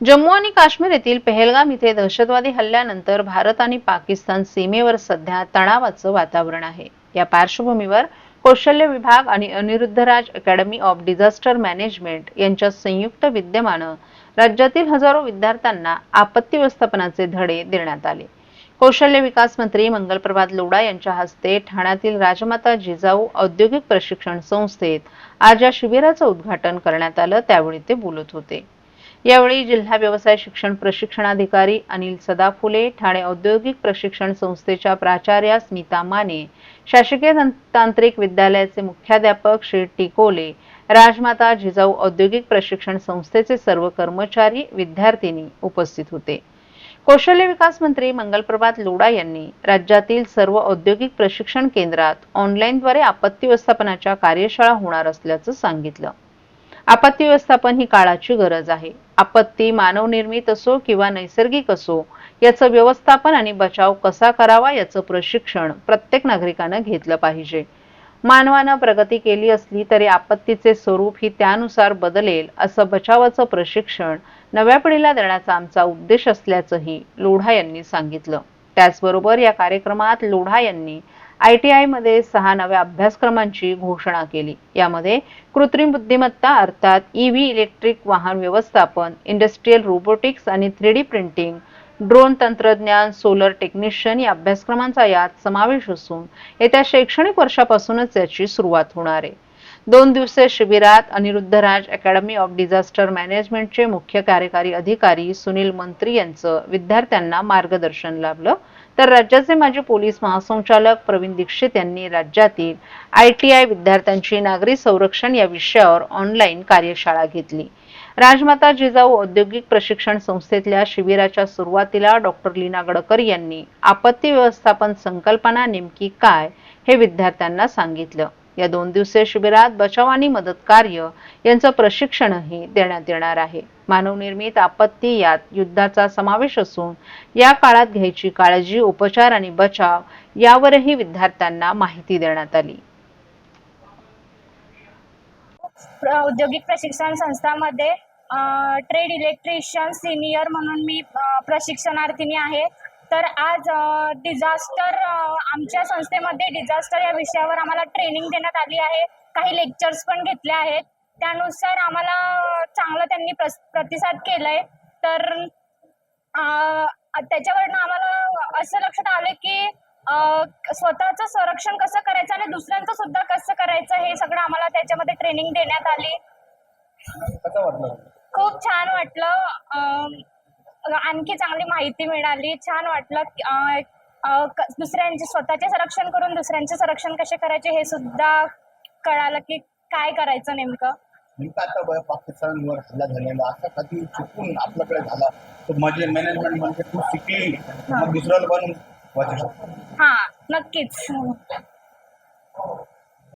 जम्मू आणि काश्मीर येथील पहलगाम इथे दहशतवादी हल्ल्यानंतर भारत आणि पाकिस्तान सीमेवर सध्या तणावाचं वातावरण आहे. या पार्श्वभूमीवर कौशल्य विभाग आणि Aniruddharaj academy of disaster management यांच्या संयुक्त विद्यमानं राज्यातील हजारो विद्यार्थ्यांना आपत्ती व्यवस्थापनाचे धडे देण्यात आले. कौशल्य विकास मंत्री मंगलप्रभात लोडा यांच्या हस्ते ठाण्यातील राजमाता जिजाऊ औद्योगिक प्रशिक्षण संस्थेत आज या शिबिराचं उद्घाटन करण्यात आलं त्यावेळी ते बोलत होते. यावेळी जिल्हा व्यवसाय शिक्षण प्रशिक्षणाधिकारी अनिल सदाफुले ठाणे औद्योगिक प्रशिक्षण संस्थेच्या प्राचार्या स्मिता माने शासकीय तांत्रिक विद्यालयाचे मुख्याध्यापक श्री टिकोले राजमाता जिजाऊ औद्योगिक प्रशिक्षण संस्थेचे सर्व कर्मचारी विद्यार्थिनी उपस्थित होते. कौशल्य विकास मंत्री मंगलप्रभात लोडा यांनी राज्यातील सर्व औद्योगिक प्रशिक्षण केंद्रात ऑनलाईनद्वारे आपत्ती व्यवस्थापनाच्या कार्यशाळा होणार असल्याचं सांगितलं. आपत्ती व्यवस्थापन ही काळाची गरज आहे. आपत्ती मानवनिर्मित असो किंवा नैसर्गिक असो याचं व्यवस्थापन आणि बचाव कसा करावा याचं प्रशिक्षण प्रत्येक नागरिकानं घेतलं पाहिजे. मानवानं प्रगती केली असली तरी आपत्तीचे स्वरूप ही त्यानुसार बदलेल असं बचावाचं प्रशिक्षण नव्या पिढीला देण्याचा आमचा उद्देश असल्याचंही लोढा यांनी सांगितलं. त्याचबरोबर या कार्यक्रमात लोढा यांनी आय टी आयमध्ये सहा नव्या अभ्यासक्रमांची घोषणा केली. यामध्ये कृत्रिम बुद्धिमत्ता अर्थात ईव्ही इलेक्ट्रिक वाहन व्यवस्थापन इंडस्ट्रीयल रोबोटिक्स आणि थ्री डी प्रिंटिंग ड्रोन तंत्रज्ञान सोलर टेक्निशियन या अभ्यासक्रमांचा यात समावेश असून येत्या शैक्षणिक वर्षापासूनच याची सुरुवात होणार आहे. दोन दिवसीय शिबिरात अनिरुद्धराज अकॅडमी ऑफ डिझास्टर मॅनेजमेंटचे मुख्य कार्यकारी अधिकारी सुनील मंत्री यांचं विद्यार्थ्यांना मार्गदर्शन लाभलं. तर राज्याचे माजी पोलीस महासंचालक प्रवीण दीक्षित यांनी राज्यातील आय टी आय विद्यार्थ्यांची नागरी संरक्षण या विषयावर ऑनलाईन कार्यशाळा घेतली. राजमाता जिजाऊ औद्योगिक प्रशिक्षण संस्थेतल्या शिबिराच्या सुरुवातीला डॉक्टर लीना गडकर यांनी आपत्ती व्यवस्थापन संकल्पना नेमकी काय हे विद्यार्थ्यांना सांगितलं. या दोन दिवसीय शिबिरात बचाव आणि मदत कार्य यांचं प्रशिक्षणही देण्यात येणार आहे. मानवनिर्मित आपत्ती यात युद्धाचा समावेश असून या काळात घ्यायची काळजी उपचार आणि बचाव यावरही विद्यार्थ्यांना माहिती देण्यात आली. औद्योगिक प्रशिक्षण संस्थामध्ये ट्रेड इलेक्ट्रिशियन सिनियर म्हणून मी प्रशिक्षणार्थीनी आहे. तर आज डिझास्टर आमच्या संस्थेमध्ये डिझास्टर या विषयावर आम्हाला ट्रेनिंग देण्यात आली आहे. काही लेक्चर्स पण घेतले आहेत. त्यानुसार आम्हाला चांगलं त्यांनी प्रतिसाद केला आहे तर त्याच्यावरनं आम्हाला असं लक्षात आलं की स्वतःचं संरक्षण कसं करायचं आणि दुसऱ्यांचं सुद्धा कसं करायचं हे सगळं आम्हाला त्याच्यामध्ये ट्रेनिंग देण्यात आली. खूप छान वाटलं. आणखी चांगली माहिती मिळाली. छान वाटलं दुसऱ्यांचे स्वतःचे संरक्षण करून दुसऱ्यांचे संरक्षण कसे करायचे हे सुद्धा कळालं की काय करायचं नेमकं. नेमकं आता पाकिस्तानवर हल्ला झालेला असा कधी चुकून आपल्याकडे झाला तर म्हणजे मॅनेजमेंट म्हणजे तू शिकली मग दुसऱ्याला पण वाचू शकतो. हां नक्कीच.